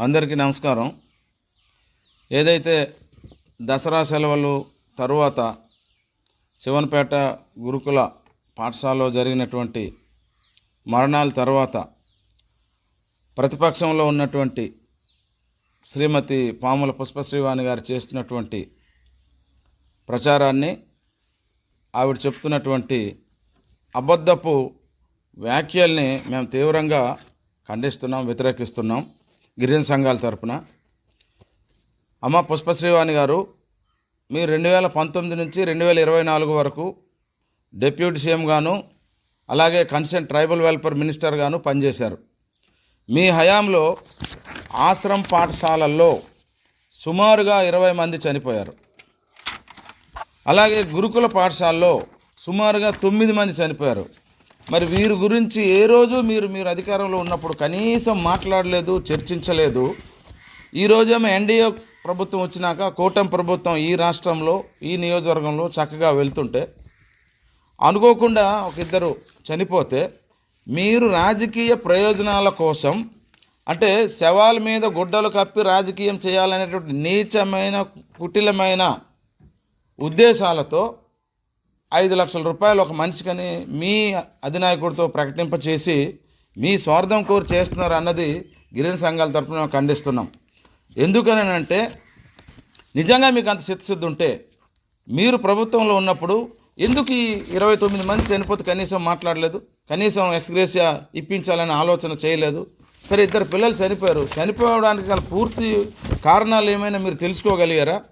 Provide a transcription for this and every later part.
అందరికీ నమస్కారం. ఏదైతే దసరా సెలవులు తరువాత శివన్పేట గురుకుల పాఠశాలలో జరిగినటువంటి మరణాల తర్వాత ప్రతిపక్షంలో ఉన్నటువంటి శ్రీమతి పాముల పుష్పశ్రీవాణి గారు చేస్తున్నటువంటి ప్రచారాన్ని ఆవిడ చెప్తున్నటువంటి అబద్ధపు వ్యాఖ్యల్ని మేము తీవ్రంగా ఖండిస్తున్నాం వ్యతిరేకిస్తున్నాం. గిరిజన సంఘాల తరపున. అమ్మ పుష్పశ్రీవాణి గారు మీరు రెండు వేల పంతొమ్మిది నుంచి రెండు వేల ఇరవై నాలుగు వరకు డిప్యూటీ సీఎం గాను అలాగే కన్సర్న్ ట్రైబల్ వెల్ఫేర్ మినిస్టర్ గాను పనిచేశారు. మీ హయాంలో ఆశ్రమ పాఠశాలల్లో సుమారుగా ఇరవై మంది చనిపోయారు. అలాగే గురుకుల పాఠశాలలో సుమారుగా తొమ్మిది మంది చనిపోయారు. మరి వీరి గురించి ఏ రోజు మీరు మీరు అధికారంలో ఉన్నప్పుడు కనీసం మాట్లాడలేదు చర్చించలేదు? ఈరోజేమో ఎన్డీఏ ప్రభుత్వం వచ్చినాక కూటమి ప్రభుత్వం ఈ రాష్ట్రంలో ఈ నియోజకవర్గంలో చక్కగా వెళ్తుంటే అనుకోకుండా ఒక ఇద్దరు చనిపోతే మీరు రాజకీయ ప్రయోజనాల కోసం అంటే శవాల మీద గుడ్డలు కప్పి రాజకీయం చేయాలనేటువంటి నీచమైన కుటిలమైన ఉద్దేశాలతో ఐదు లక్షల రూపాయలు ఒక మనిషికని మీ అధినాయకుడితో ప్రకటింపచేసి మీ స్వార్థం కోరు చేస్తున్నారు అన్నది గిరిజన సంఘాల తరపున మేము ఖండిస్తున్నాం. ఎందుకనంటే నిజంగా మీకు అంత చిత్తశుద్ధి ఉంటే మీరు ప్రభుత్వంలో ఉన్నప్పుడు ఎందుకు ఈ ఇరవై తొమ్మిది మంది చనిపోతే కనీసం మాట్లాడలేదు కనీసం ఎక్స్గ్రేసియా ఇప్పించాలని ఆలోచన చేయలేదు. సరే ఇద్దరు పిల్లలు చనిపోయారు. చనిపోవడానికి గల పూర్తి కారణాలు ఏమైనా మీరు తెలుసుకోగలిగారా?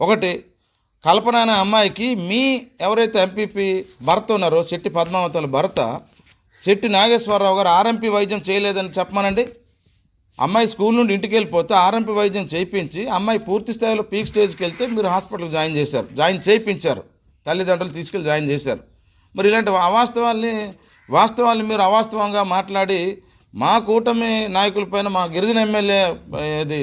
ఒకటి కల్పన అనే అమ్మాయికి మీ ఎవరైతే ఎంపీపీ భర్త ఉన్నారో శెట్టి పద్మావతుల భర్త శెట్టి నాగేశ్వరరావు గారు ఆర్ఎంపీ వైద్యం చేయలేదని చెప్పమనండి. అమ్మాయి స్కూల్ నుండి ఇంటికి వెళ్ళిపోతే ఆర్ఎంపీ వైద్యం చేయించి అమ్మాయి పూర్తి స్థాయిలో పీక్ స్టేజ్కి వెళ్తే మీరు హాస్పిటల్ జాయిన్ చేశారు. జాయిన్ చేయించారు. తల్లిదండ్రులు తీసుకెళ్ళి జాయిన్ చేశారు. మరి ఇలాంటి అవాస్తవాల్ని వాస్తవాల్ని మీరు అవాస్తవంగా మాట్లాడి మా కూటమి నాయకులపైన మా గిరిజన ఎమ్మెల్యే ఇది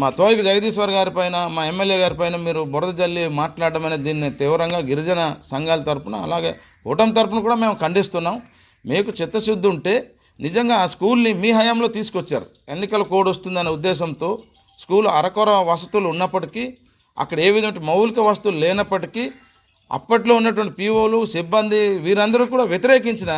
మా తోయిక జగదీశ్వర్ గారి పైన మా ఎమ్మెల్యే గారి పైన మీరు బురద జల్లి మాట్లాడడం అనేది దీన్ని తీవ్రంగా గిరిజన సంఘాల తరపున అలాగే కూటమి తరపున కూడా మేము ఖండిస్తున్నాం. మీకు చిత్తశుద్ధి ఉంటే నిజంగా ఆ స్కూల్ని మీ హయాంలో తీసుకొచ్చారు. ఎన్నికల కోడ్ వస్తుందనే ఉద్దేశంతో స్కూల్ అరకొర వసతులు ఉన్నప్పటికీ అక్కడ ఏ విధమైన మౌలిక వసతులు లేనప్పటికీ అప్పట్లో ఉన్నటువంటి పీఓలు సిబ్బంది వీరందరూ కూడా వ్యతిరేకించిన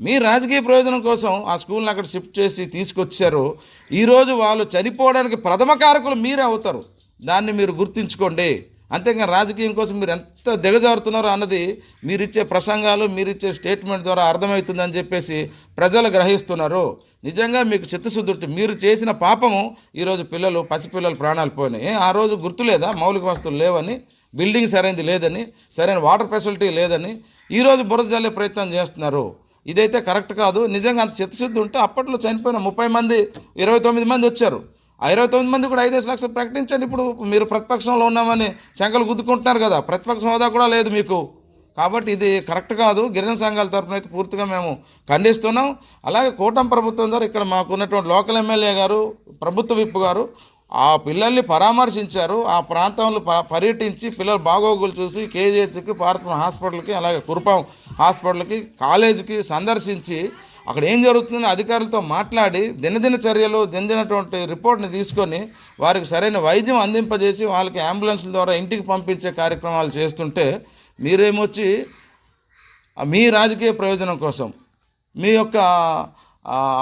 మీ రాజకీయ ప్రయోజనం కోసం ఆ స్కూల్ని అక్కడ షిఫ్ట్ చేసి తీసుకొచ్చారు. ఈరోజు వాళ్ళు చనిపోవడానికి ప్రథమ కారకులు మీరే అవుతారు. దాన్ని మీరు గుర్తుంచుకోండి. అంతేగా రాజకీయం కోసం మీరు ఎంత దిగజారుతున్నారో అన్నది మీరిచ్చే ప్రసంగాలు మీరిచ్చే స్టేట్మెంట్ ద్వారా అర్థమవుతుందని చెప్పేసి ప్రజలు గ్రహిస్తున్నారు. నిజంగా మీకు చిత్తశుద్ధి మీరు చేసిన పాపము ఈరోజు పిల్లలు పసిపిల్లలు ప్రాణాలు పోయినాయి. ఆ రోజు గుర్తులేదా? మౌలిక వస్తువులు లేవని బిల్డింగ్ సరైనది లేదని సరైన వాటర్ ఫెసిలిటీ లేదని ఈరోజు బురద జల్లే ప్రయత్నం చేస్తున్నారు. ఇదైతే కరెక్ట్ కాదు. నిజంగా అంత చిత్తశుద్ధి ఉంటే అప్పట్లో చనిపోయిన ముప్పై మంది ఇరవై తొమ్మిది మంది వచ్చారు. ఆ ఇరవై తొమ్మిది మంది కూడా ఐదేసి లక్షలు ప్రకటించండి. ఇప్పుడు మీరు ప్రతిపక్షంలో ఉన్నామని శంకలు గుద్దుకుంటున్నారు కదా. ప్రతిపక్ష హోదా కూడా లేదు మీకు. కాబట్టి ఇది కరెక్ట్ కాదు. గిరిజన సంఘాల తరఫున అయితే పూర్తిగా మేము ఖండిస్తున్నాం. అలాగే కూటమి ప్రభుత్వం ద్వారా ఇక్కడ మాకు ఉన్నటువంటి లోకల్ ఎమ్మెల్యే గారు ప్రభుత్వ విప్ గారు ఆ పిల్లల్ని పరామర్శించారు. ఆ ప్రాంతంలో పర్యటించి పిల్లల బాగోగులు చూసి కేజీహెచ్కి పార్వతం హాస్పిటల్కి అలాగే కురుపాం హాస్పిటల్కి కాలేజీకి సందర్శించి అక్కడ ఏం జరుగుతుందని అధికారులతో మాట్లాడి దినదిన చర్యలు దినదినటువంటి రిపోర్ట్ని తీసుకొని వారికి సరైన వైద్యం అందింపజేసి వాళ్ళకి అంబులెన్స్ల ద్వారా ఇంటికి పంపించే కార్యక్రమాలు చేస్తుంటే మీరేమొచ్చి మీ రాజకీయ ప్రయోజనం కోసం మీ యొక్క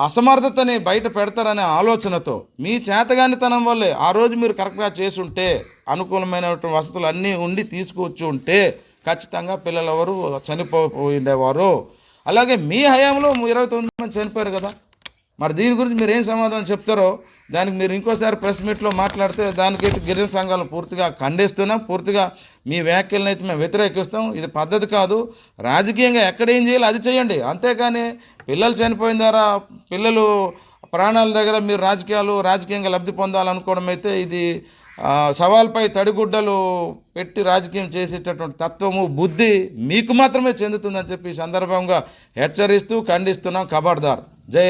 అసమర్థతని బయట పెడతారనే ఆలోచనతో మీ చేతగానితనం వల్లే ఆ రోజు మీరు కరెక్ట్గా చేసుంటే అనుకూలమైనటువంటి వసతులు అన్నీ ఉండి తీసుకొచ్చి ఉంటే ఖచ్చితంగా పిల్లలు ఎవరు చనిపోయిండేవారు. అలాగే మీ హయాంలో ఇరవై తొమ్మిది మంది చనిపోయారు కదా. మరి దీని గురించి మీరు ఏం సమాధానం చెప్తారో దానికి మీరు ఇంకోసారి ప్రెస్ మీట్లో మాట్లాడితే దానికైతే గిరిజన సంఘాలను పూర్తిగా ఖండిస్తున్నాం. పూర్తిగా మీ వ్యాఖ్యలను అయితే మేము వ్యతిరేకిస్తాం. ఇది పద్ధతి కాదు. రాజకీయంగా ఎక్కడ ఏం చేయాలో అది చేయండి. అంతేకాని పిల్లలు చనిపోయిన ద్వారా పిల్లలు ప్రాణాల దగ్గర మీరు రాజకీయాలు రాజకీయంగా లబ్ధి పొందాలనుకోవడం అయితే ఇది సవాల్పై తడిగుడ్డలు పెట్టి రాజకీయం చేసేటటువంటి తత్వము బుద్ధి మీకు మాత్రమే చెందుతుందని చెప్పి సందర్భంగా హెచ్చరిస్తూ ఖండిస్తున్నాం. ఖబర్దార్ జై